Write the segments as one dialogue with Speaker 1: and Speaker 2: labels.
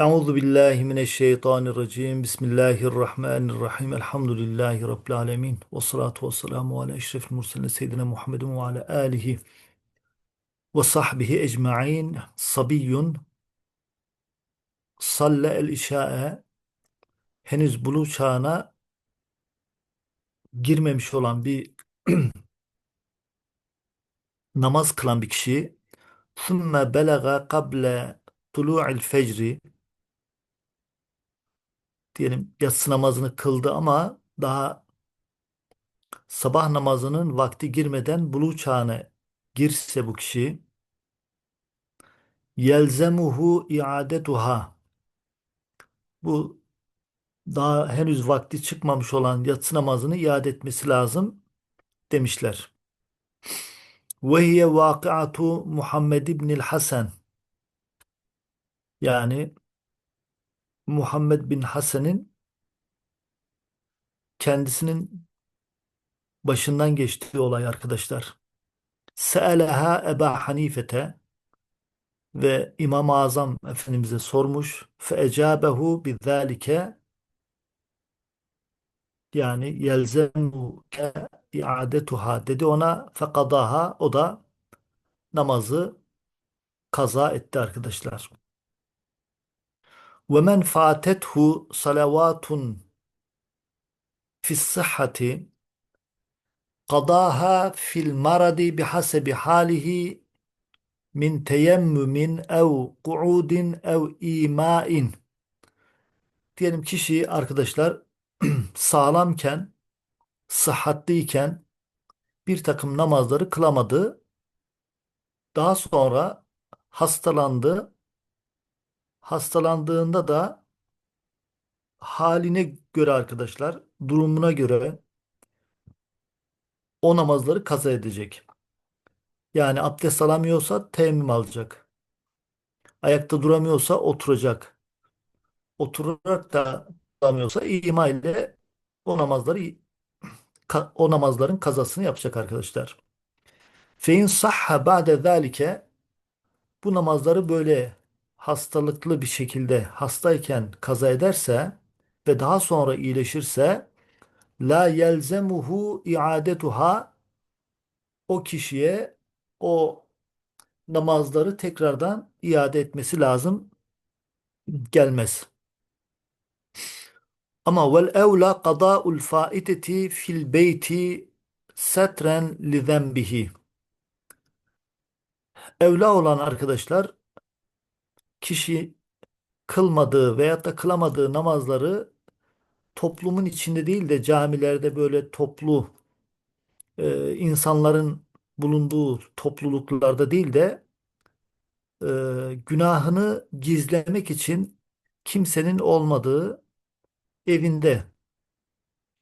Speaker 1: Euzu billahi mineşşeytanirracim. Bismillahirrahmanirrahim. Elhamdülillahi rabbil alamin. Ves salatu vesselamu ala eşrefil murselin seyyidina Muhammedin ve ala alihi ve sahbihi ecmaîn. Sabiyyun salle el işae henüz buluğ çağına girmemiş olan bir namaz kılan bir kişi ثُمَّ بَلَغَ قَبْلَ طُلُوعِ الْفَجْرِ diyelim yatsı namazını kıldı ama daha sabah namazının vakti girmeden buluğ çağına girse bu kişi yelzemuhu iadetuha bu daha henüz vakti çıkmamış olan yatsı namazını iade etmesi lazım demişler. Ve hiye vakiatu Muhammed ibnil Hasan yani Muhammed bin Hasan'ın kendisinin başından geçtiği olay arkadaşlar. Se'eleha Eba Hanifete ve İmam-ı Azam Efendimiz'e sormuş. Feecabehu bizalike yani yelzemuke iadetuha dedi ona fekadaha o da namazı kaza etti arkadaşlar. Ve men fatethu salavatun fis sıhhati qadaha fil maradi bihasebi halihi min teyemmümin ev kuudin ev imain. Diyelim kişi arkadaşlar sağlamken, sıhhatliyken bir takım namazları kılamadı. Daha sonra hastalandı. Hastalandığında da haline göre arkadaşlar, durumuna göre o namazları kaza edecek. Yani abdest alamıyorsa teyemmüm alacak. Ayakta duramıyorsa oturacak. Oturarak da alamıyorsa ima ile o namazları o namazların kazasını yapacak arkadaşlar. Fein sahha ba'de zalike bu namazları böyle hastalıklı bir şekilde hastayken kaza ederse ve daha sonra iyileşirse la yelzemuhu iadetuha o kişiye o namazları tekrardan iade etmesi lazım gelmez. Ama vel evla qada'ul faiteti fil beyti setren li zenbihi. Evla olan arkadaşlar kişi kılmadığı veyahut da kılamadığı namazları toplumun içinde değil de camilerde böyle toplu e, insanların bulunduğu topluluklarda değil de e, günahını gizlemek için kimsenin olmadığı evinde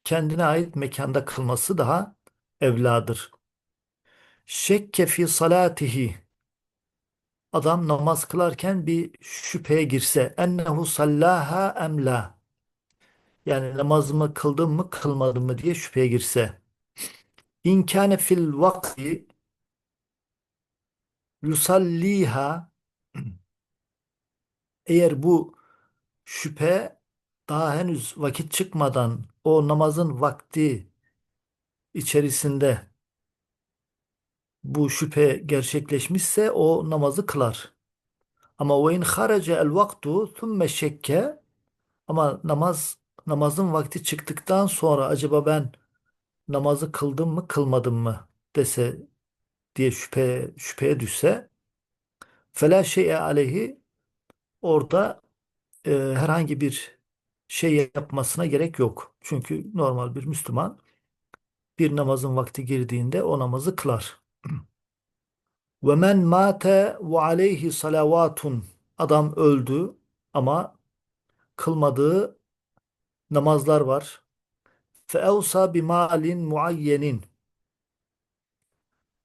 Speaker 1: kendine ait mekanda kılması daha evladır. Şekke fi salatihi adam namaz kılarken bir şüpheye girse ennehu sallaha emla yani namazımı kıldım mı kılmadım mı diye şüpheye girse. İnkâne fil vakti yusalliha. Eğer bu şüphe daha henüz vakit çıkmadan o namazın vakti içerisinde bu şüphe gerçekleşmişse o namazı kılar. Ama ve in haraca el vaktu thumme şekke ama namaz namazın vakti çıktıktan sonra acaba ben namazı kıldım mı kılmadım mı dese diye şüphe şüpheye düşse fela şey'e aleyhi orada e, herhangi bir şey yapmasına gerek yok. Çünkü normal bir Müslüman bir namazın vakti girdiğinde o namazı kılar. Ve men mate ve aleyhi salavatun adam öldü ama kılmadığı namazlar var. Fe evsa bi malin muayyenin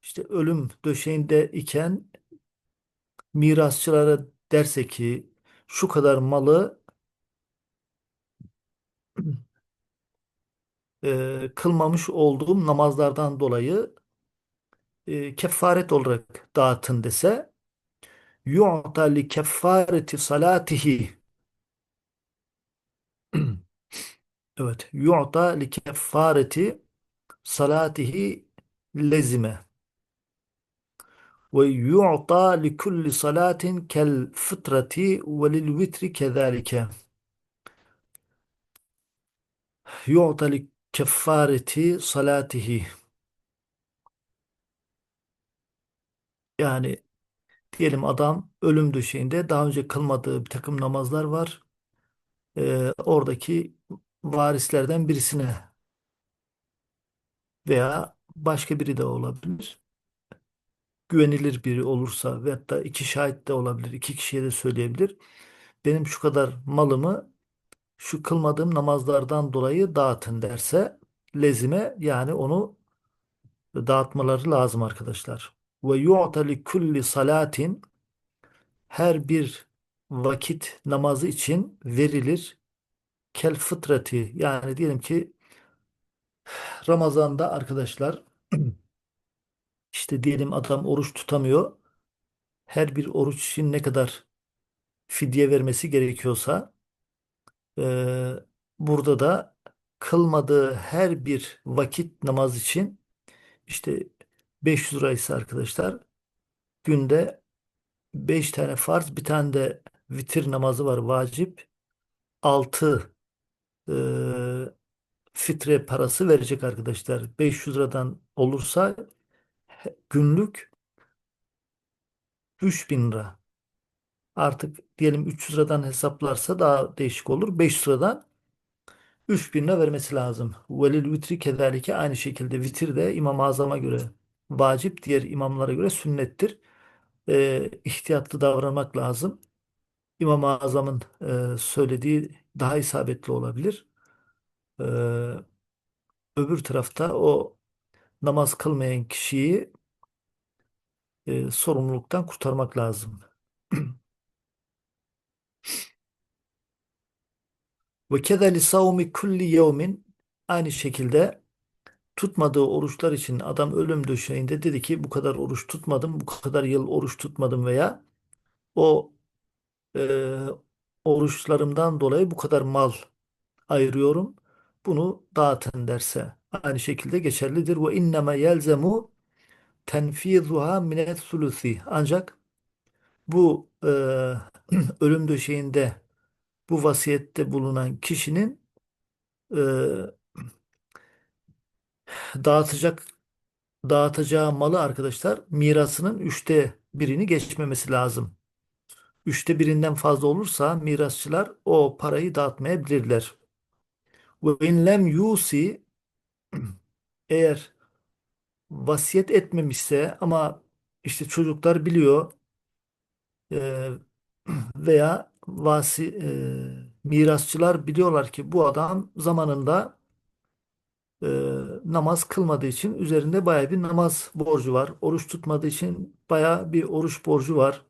Speaker 1: işte ölüm döşeğinde iken mirasçılara derse ki şu kadar malı e, kılmamış olduğum namazlardan dolayı e, kefaret olarak dağıtın dese yu'ta li kefareti salatihi Evet. Yu'ta li keffareti salatihi lezime. Ve yu'ta li kulli salatin kel fıtrati ve lil vitri kezalike. Yu'ta li keffareti salatihi. Yani diyelim adam ölüm döşeğinde daha önce kılmadığı bir takım namazlar var. Ee, oradaki varislerden birisine veya başka biri de olabilir. Güvenilir biri olursa ve hatta iki şahit de olabilir. iki kişiye de söyleyebilir. Benim şu kadar malımı şu kılmadığım namazlardan dolayı dağıtın derse lezime yani onu dağıtmaları lazım arkadaşlar. Ve yu'ta li kulli salatin her bir vakit namazı için verilir kel fıtrati yani diyelim ki Ramazan'da arkadaşlar işte diyelim adam oruç tutamıyor. Her bir oruç için ne kadar fidye vermesi gerekiyorsa e, burada da kılmadığı her bir vakit namaz için işte 500 lira ise arkadaşlar günde 5 tane farz bir tane de vitir namazı var vacip 6 e, fitre parası verecek arkadaşlar. 500 liradan olursa günlük 3000 lira. Artık diyelim 300 liradan hesaplarsa daha değişik olur. 500 liradan 3000 lira vermesi lazım. Velil vitri kezalike aynı şekilde vitir de İmam-ı Azam'a göre vacip, diğer imamlara göre sünnettir. Ee, ihtiyatlı davranmak lazım. İmam-ı Azam'ın e, söylediği daha isabetli olabilir. Ee, öbür tarafta o namaz kılmayan kişiyi e, sorumluluktan kurtarmak lazım. Ve kedeli savmi kulli yevmin aynı şekilde tutmadığı oruçlar için adam ölüm döşeğinde dedi ki bu kadar oruç tutmadım, bu kadar yıl oruç tutmadım veya o e, oruçlarımdan dolayı bu kadar mal ayırıyorum. Bunu dağıtın derse aynı şekilde geçerlidir. Ve inneme yelzemu tenfizuha minet sulusi. Ancak bu e, ölüm döşeğinde bu vasiyette bulunan kişinin e, dağıtacak dağıtacağı malı arkadaşlar mirasının üçte birini geçmemesi lazım. Üçte birinden fazla olursa mirasçılar o parayı dağıtmayabilirler. Ve in lem eğer vasiyet etmemişse ama işte çocuklar biliyor e, veya vasi e, mirasçılar biliyorlar ki bu adam zamanında e, namaz kılmadığı için üzerinde baya bir namaz borcu var. Oruç tutmadığı için baya bir oruç borcu var.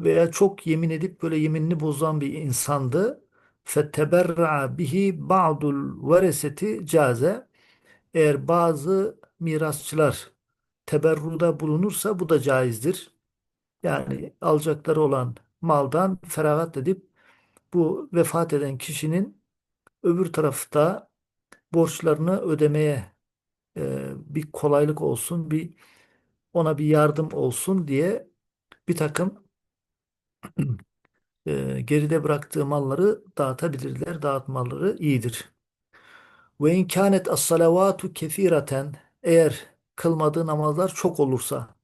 Speaker 1: Veya çok yemin edip böyle yeminini bozan bir insandı. فَتَبَرَّعَ bihi ba'dul vereseti caze. Eğer bazı mirasçılar teberruda bulunursa bu da caizdir. Yani alacakları olan maldan feragat edip bu vefat eden kişinin öbür tarafta borçlarını ödemeye e, bir kolaylık olsun, bir ona bir yardım olsun diye bir takım e, geride bıraktığı malları dağıtabilirler. Dağıtmaları iyidir. Ve imkanet as-salavatu kesireten eğer kılmadığı namazlar çok olursa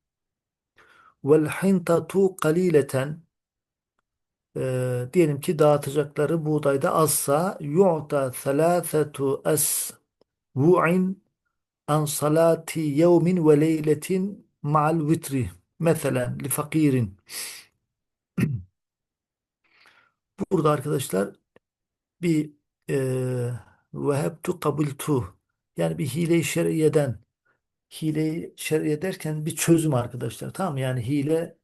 Speaker 1: vel hintatu kalileten e, diyelim ki dağıtacakları buğdayda azsa yu'ta thalâthetu esvu'in an salati yevmin ve leyletin ma'al vitri mesela li fakirin burada arkadaşlar bir e, vehebtu kabiltu yani bir hile-i şer'iyeden hile-i şer'iye derken bir çözüm arkadaşlar tamam mı? Yani hile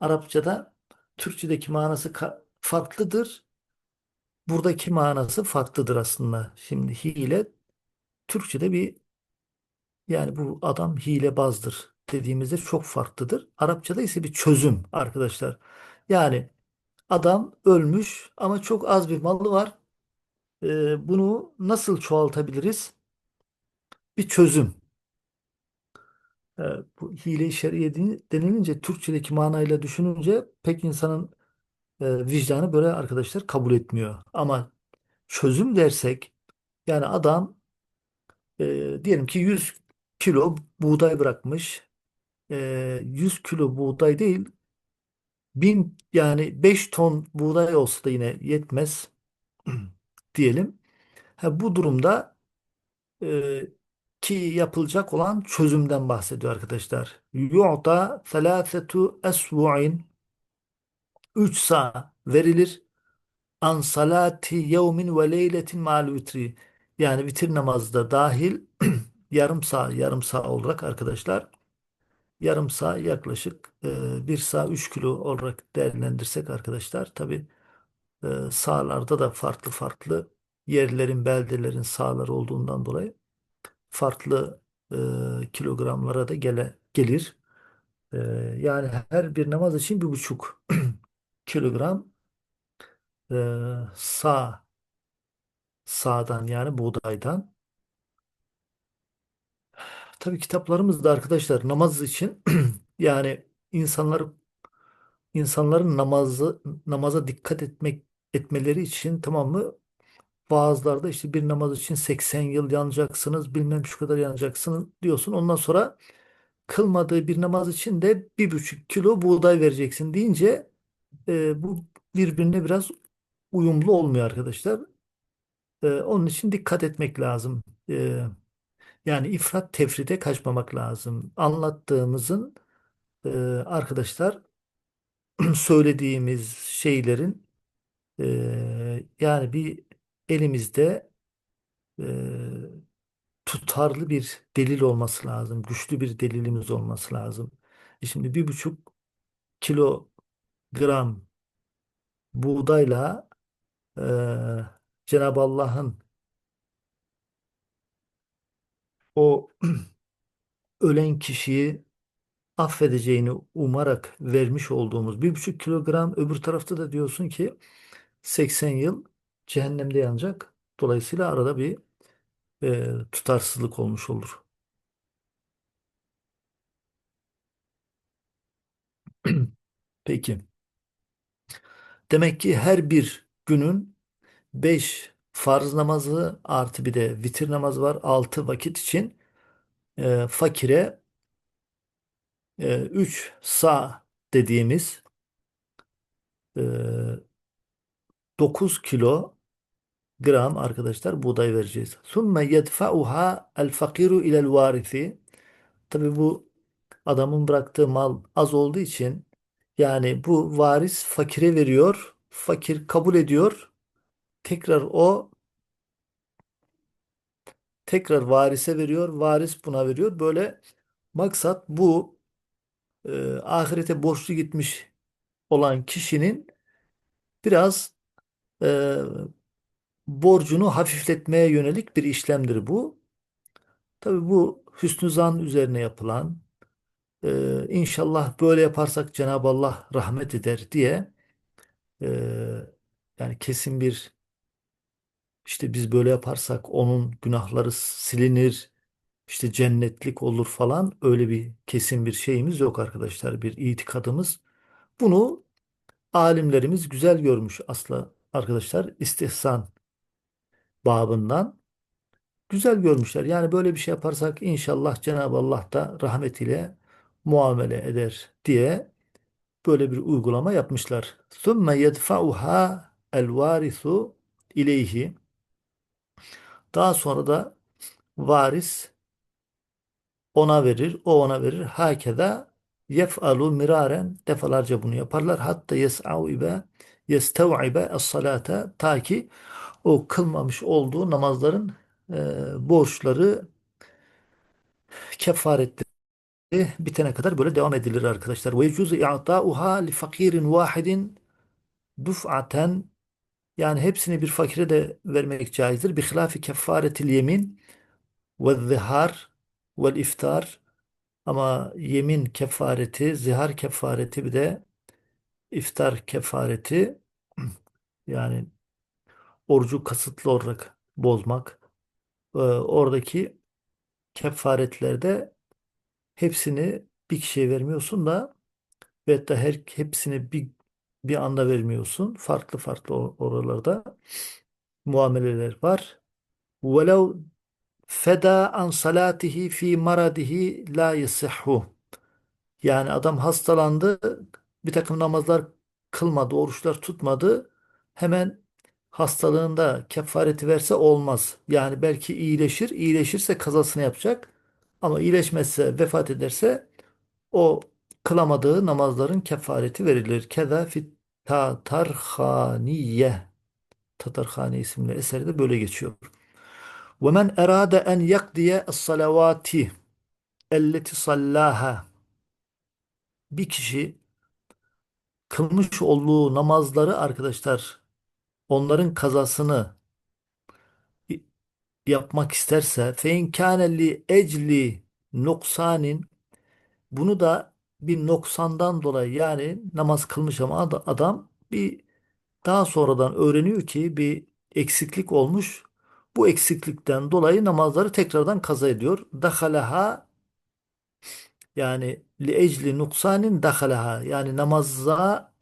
Speaker 1: Arapçada Türkçedeki manası farklıdır. Buradaki manası farklıdır aslında. Şimdi hile Türkçede bir yani bu adam hilebazdır dediğimizde çok farklıdır. Arapçada ise bir çözüm arkadaşlar. Yani adam ölmüş ama çok az bir malı var. e, bunu nasıl çoğaltabiliriz? Bir çözüm. E, bu hile-i şer'iye deni- denilince Türkçedeki manayla düşününce pek insanın e, vicdanı böyle arkadaşlar kabul etmiyor. Ama çözüm dersek yani adam e, diyelim ki 100 kilo buğday bırakmış. E, 100 kilo buğday değil bin yani 5 ton buğday olsa da yine yetmez diyelim. Ha, bu durumda e, ki yapılacak olan çözümden bahsediyor arkadaşlar. Yu'ta thalâthetu esbu'in 3 saat verilir. An salati yevmin ve leyletin ma'al vitri. Yani vitir namazı da dahil yarım saat yarım saat olarak arkadaşlar yarım saat yaklaşık e, 1 saat 3 kilo olarak değerlendirsek arkadaşlar tabi e, sahalarda da farklı farklı yerlerin beldelerin sahaları olduğundan dolayı farklı e, kilogramlara da gele, gelir. E, yani her bir namaz için bir buçuk kilogram e, sağ sağdan yani buğdaydan. Tabii kitaplarımızda arkadaşlar namaz için yani insanlar insanların namazı namaza dikkat etmek etmeleri için tamam mı? Vaazlarda işte bir namaz için 80 yıl yanacaksınız, bilmem şu kadar yanacaksınız diyorsun. Ondan sonra kılmadığı bir namaz için de bir buçuk kilo buğday vereceksin deyince e, bu birbirine biraz uyumlu olmuyor arkadaşlar. E, onun için dikkat etmek lazım. E, yani ifrat tefrite kaçmamak lazım. Anlattığımızın e, arkadaşlar söylediğimiz şeylerin e, yani bir elimizde e, tutarlı bir delil olması lazım. Güçlü bir delilimiz olması lazım. E şimdi bir buçuk kilogram buğdayla e, Cenab-ı Allah'ın o ölen kişiyi affedeceğini umarak vermiş olduğumuz bir buçuk kilogram öbür tarafta da diyorsun ki 80 yıl cehennemde yanacak. Dolayısıyla arada bir e, tutarsızlık olmuş olur. Peki. Demek ki her bir günün 5 farz namazı artı bir de vitir namazı var. 6 vakit için e, fakire e, 3 sa dediğimiz e, 9 kilo gram arkadaşlar buğday vereceğiz. Sümme yedfa'uha el fakiru ilel varisi. Tabi bu adamın bıraktığı mal az olduğu için yani bu varis fakire veriyor. Fakir kabul ediyor. Tekrar o tekrar varise veriyor. Varis buna veriyor. Böyle maksat bu e, ahirete borçlu gitmiş olan kişinin biraz e, borcunu hafifletmeye yönelik bir işlemdir bu. Tabii bu hüsnü zan üzerine yapılan e, inşallah böyle yaparsak Cenab-ı Allah rahmet eder diye e, yani kesin bir işte biz böyle yaparsak onun günahları silinir işte cennetlik olur falan öyle bir kesin bir şeyimiz yok arkadaşlar bir itikadımız. Bunu alimlerimiz güzel görmüş asla arkadaşlar istihsan babından güzel görmüşler. Yani böyle bir şey yaparsak inşallah Cenab-ı Allah da rahmetiyle muamele eder diye böyle bir uygulama yapmışlar. ثُمَّ يَدْفَعُهَا الْوَارِثُ ileyhi. Daha sonra da varis ona verir, o ona verir. Hakeza yef'alu miraren defalarca bunu yaparlar. Hatta yes'avibe yestev'ibe es-salate ta ki o kılmamış olduğu namazların e, borçları kefaretleri bitene kadar böyle devam edilir arkadaşlar. Ve yecuzu i'ta'uha li fakirin vahidin duf'aten yani hepsini bir fakire de vermek caizdir. Bi hilafi kefaretil yemin ve zihar ve iftar ama yemin kefareti, zihar kefareti bir de iftar kefareti yani orucu kasıtlı olarak bozmak, e, oradaki kefaretlerde hepsini bir kişiye vermiyorsun da ve hatta her hepsini bir bir anda vermiyorsun. Farklı farklı oralarda muameleler var. Velev feda an salatihi fi maradihi la yasihhu. Yani adam hastalandı, bir takım namazlar kılmadı, oruçlar tutmadı. Hemen hastalığında kefareti verse olmaz. Yani belki iyileşir, iyileşirse kazasını yapacak. Ama iyileşmezse, vefat ederse o kılamadığı namazların kefareti verilir. Keda fit Tatarhaniye. Tatarhani isimli eserde böyle geçiyor. Ve men erade en yakdiye salavati elleti sallaha. Bir kişi kılmış olduğu namazları arkadaşlar onların kazasını yapmak isterse fe in kâne li ecli noksanin bunu da bir noksandan dolayı yani namaz kılmış ama ad- adam bir daha sonradan öğreniyor ki bir eksiklik olmuş. Bu eksiklikten dolayı namazları tekrardan kaza ediyor. Dahalaha yani li ecli nuksanin dahalaha yani namaza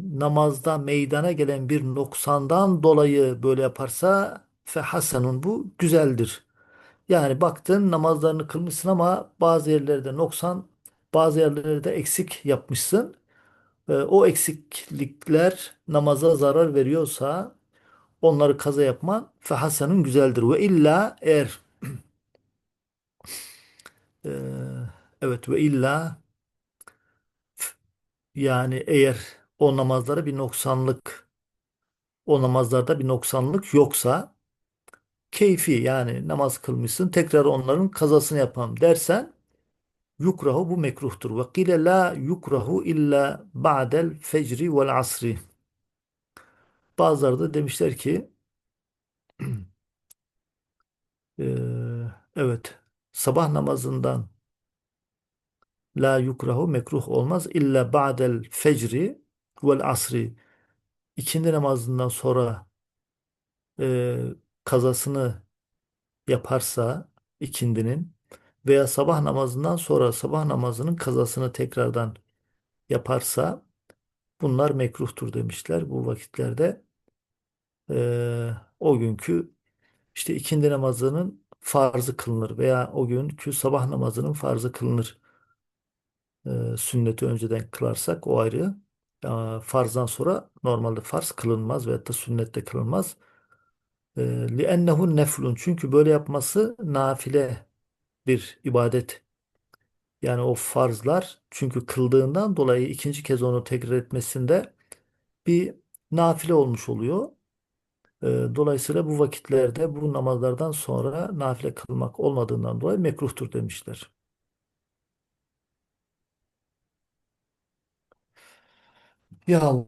Speaker 1: namazda meydana gelen bir noksandan dolayı böyle yaparsa fe hasenun bu güzeldir. Yani baktın namazlarını kılmışsın ama bazı yerlerde noksan, bazı yerlerde eksik yapmışsın. Ee, o eksiklikler namaza zarar veriyorsa onları kaza yapman fe hasenun güzeldir. Ve illa eğer e, evet ve illa yani eğer o namazlara bir noksanlık o namazlarda bir noksanlık yoksa keyfi yani namaz kılmışsın tekrar onların kazasını yapalım dersen yukrahu bu mekruhtur. Ve kile la yukrahu illa ba'del fecri vel asri. Bazıları da demişler ki evet sabah namazından la yukrahu mekruh olmaz illa ba'del fecri vel asri. İkindi namazından sonra eee, kazasını yaparsa ikindinin veya sabah namazından sonra sabah namazının kazasını tekrardan yaparsa bunlar mekruhtur demişler bu vakitlerde. Ee, o günkü işte ikindi namazının farzı kılınır veya o günkü sabah namazının farzı kılınır. Ee, sünneti önceden kılarsak o ayrı Ama farzdan sonra normalde farz kılınmaz veyahut da sünnette kılınmaz. Ee, لِأَنَّهُ neflun çünkü böyle yapması nafile bir ibadet. Yani o farzlar çünkü kıldığından dolayı ikinci kez onu tekrar etmesinde bir nafile olmuş oluyor. Ee, Dolayısıyla bu vakitlerde bu namazlardan sonra nafile kılmak olmadığından dolayı mekruhtur demişler. Ya Allah.